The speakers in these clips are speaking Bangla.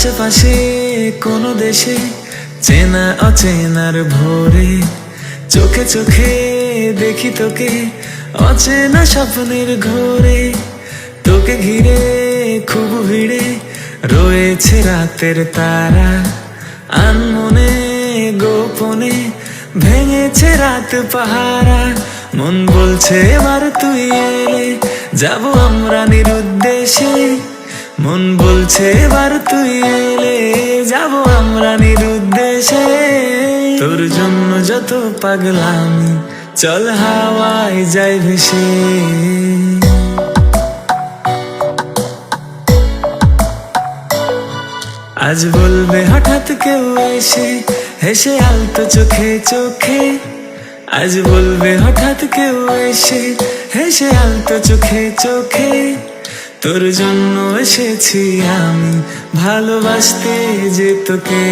আশেপাশে কোনো দেশে চেনা অচেনার ভোরে চোখে চোখে দেখি তোকে অচেনা স্বপ্নের ঘোরে। তোকে ঘিরে খুব ভিড়ে রয়েছে রাতের তারা। আনমনে গোপনে ভেঙেছে রাত পাহারা। মন বলছে, এবার তুই এলে যাব আমরা নিরুদ্দেশে। মন বলছে, এবার তুই এলে যাব আমরা নিরুদ্দেশে। তোর জন্য যত পাগলামি, চল হাওয়ায় যাই ভেসে। আজ বলবে, হঠাৎ কেউ এসে, হেসে আলতো চোখে চোখে। আজ বলবে, হঠাৎ কেউ এসে, হেসে আলতো চোখে চোখে। তোর জন্য এসেছি আমি ভালোবাসতে যে তোকে।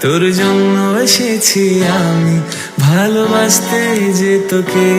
তোর জন্য এসেছি আমি ভালোবাসতে যে তোকে।